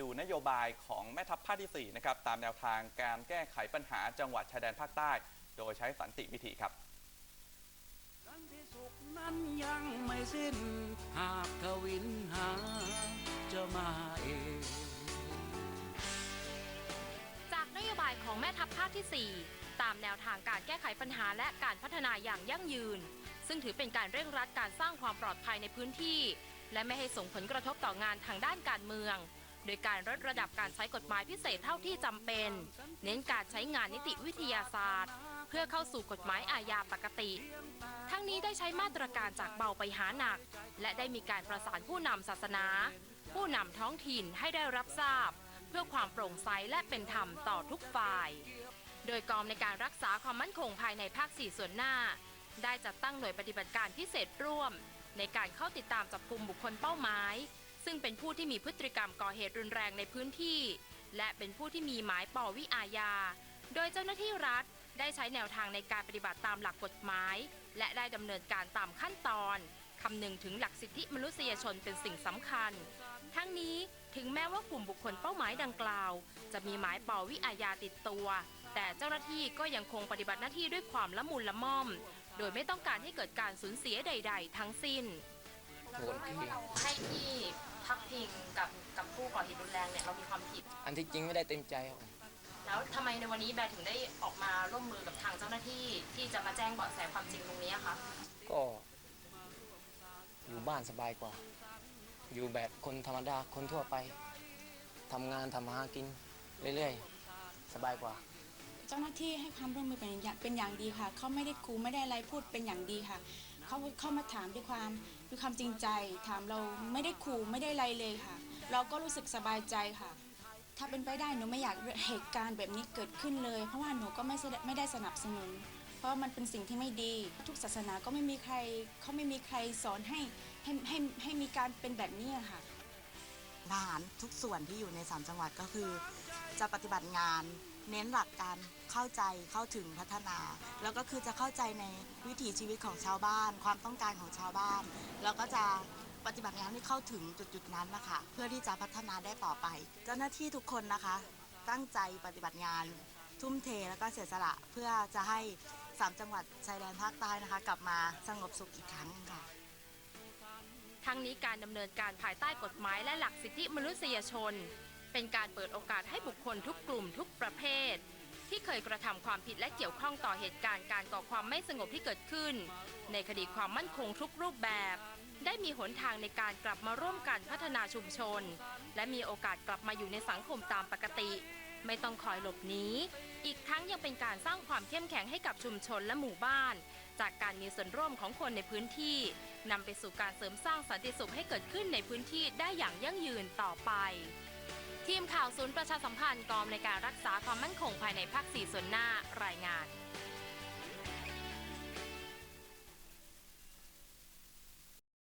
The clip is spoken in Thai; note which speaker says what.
Speaker 1: ดูนโยบายของแม่ทัพภาคที่ 4 นะครับ ตามแนวทางการแก้ไขปัญหาจังหวัดชายแดนภาคใต้ โดยใช้สันติวิธีครับ
Speaker 2: สันติสุขนั้นยังไม่สิ้น หากทวินหาจะมาเอง
Speaker 3: จากนโยบายของแม่ทัพภาคที่ 4 ตามแนวทางการแก้ไขปัญหาและการพัฒนาอย่างยั่งยืน ซึ่งถือเป็นการเร่งรัดการสร้างความปลอดภัยในพื้นที่ และไม่ให้ส่งผลกระทบต่องานทางด้านการเมือง โดยการลดระดับการใช้กฎหมายพิเศษเท่าที่จำเป็น เน้นการใช้งานนิติวิทยาศาสตร์ เพื่อเข้าสู่กฎหมายอาญาปกติ ทั้งนี้ได้ใช้มาตรการจากเบาไปหาหนัก และได้มีการประสานผู้นำศาสนา ผู้นำท้องถิ่นให้ได้รับทราบ เพื่อความโปร่งใสและเป็นธรรมต่อทุกฝ่าย โดยกองในการรักษาความมั่นคงภายในภาค 4 ส่วนหน้า ได้จัดตั้งหน่วยปฏิบัติการพิเศษร่วม ในการเข้าติดตามจับกลุ่มบุคคลเป้าหมาย ซึ่งเป็นผู้ที่มีพฤติกรรมก่อเหตุรุนแรงในพื้นที่ และเป็นผู้ที่มีหมายปวิอาญา โดยเจ้าหน้าที่รัฐได้ใช้แนวทางในการปฏิบัติตามหลักกฎหมาย และได้ดำเนินการตามขั้นตอนคำนึงถึงหลักสิทธิมนุษยชนเป็นสิ่งสำคัญ ทั้งนี้ถึงแม้ว่ากลุ่มบุคคลเป้าหมายดังกล่าว จะมีหมายปวิอาญาติดตัว แต่เจ้าหน้าที่ก็ยังคงปฏิบัติหน้าที่ด้วยความละมุนละม่อม โดยไม่ต้องการให้เกิดการสูญเสียใด ๆ ทั้งสิ้น
Speaker 4: โหดที่
Speaker 3: ให้ที่พักพิงกับกับผู้ก่อเหตุรุนแรงเนี่ยเรามีความผิด
Speaker 4: อันที่จริงไม่ได้เต็มใจครับผม
Speaker 3: แล้วทำไมในวันนี้แบร์ถึงได้ออกมาร่วมมือกับทางเจ้าหน้าที่ที่จะมาแจ้งเบาะแสความจริงตรงนี้อะคะ
Speaker 4: ก็ อยู่บ้านสบายกว่า อยู่แบบคนธรรมดาคนทั่วไปทำงานทำมาหากินเรื่อยๆ สบายกว่า
Speaker 5: เจ้าหน้าที่ให้ความร่วมมือเป็นอย่างเป็นอย่างดีค่ะ เขาไม่ได้คูไม่ได้อะไรพูดเป็นอย่างดีค่ะ เขาเข้ามาถามด้วยความด้วยความจริงใจ ถามเราไม่ได้คูไม่ได้อะไรเลยค่ะ เราก็รู้สึกสบายใจค่ะ ถ้าเป็นไปได้หนูไม่อยากเหตุการณ์แบบนี้เกิดขึ้นเลย เพราะว่าหนูก็ไม่ไม่ได้สนับสนุน เพราะมันเป็นสิ่งที่ไม่ดี ทุกศาสนาก็ไม่มีใครเขาไม่มีใครสอนให้ให้ให้ให้มีการเป็นแบบนี้ค่ะ
Speaker 6: ทหารทุกส่วนที่อยู่ในสามจังหวัดก็คือ จะปฏิบัติงาน เน้นหลักการเข้าใจเข้าถึงพัฒนา แล้วก็คือจะเข้าใจในวิถีชีวิตของชาวบ้าน ความต้องการของชาวบ้าน แล้วก็จะปฏิบัติงานให้เข้าถึงจุดๆนั้นนะคะเพื่อที่จะพัฒนาได้ต่อไป เจ้าหน้าที่ทุกคนนะคะ ตั้งใจปฏิบัติงาน ทุ่มเทแล้วก็เสียสละเพื่อจะให้สามจังหวัดชายแดนภาคใต้นะคะ กลับมาสงบสุขอีกครั้งค่ะ
Speaker 3: ทั้งนี้การดำเนินการภายใต้กฎหมายและหลักสิทธิมนุษยชน เป็นการเปิดโอกาสให้บุคคลทุกกลุ่มทุกประเภท ที่เคยกระทำความผิดและเกี่ยวข้องต่อเหตุการณ์การก่อความไม่สงบที่เกิดขึ้น ในคดีความมั่นคงทุกรูปแบบ ได้มีหนทางในการกลับมาร่วมกันพัฒนาชุมชน และมีโอกาสกลับมาอยู่ในสังคมตามปกติ ไม่ต้องคอยหลบหนีอีกทั้งยังเป็นการสร้างความเข้มแข็งให้กับชุมชนและหมู่บ้าน จากการมีส่วนร่วมของคนในพื้นที่นำไปสู่การเสริมสร้างสันติสุขให้เกิดขึ้นในพื้นที่ได้อย่างยั่งยืนต่อไป ทีมข่าวศูนย์ประชาสัมพันธ์กองในการรักษาความมั่นคงภายในภาค 4 ส่วนหน้ารายงาน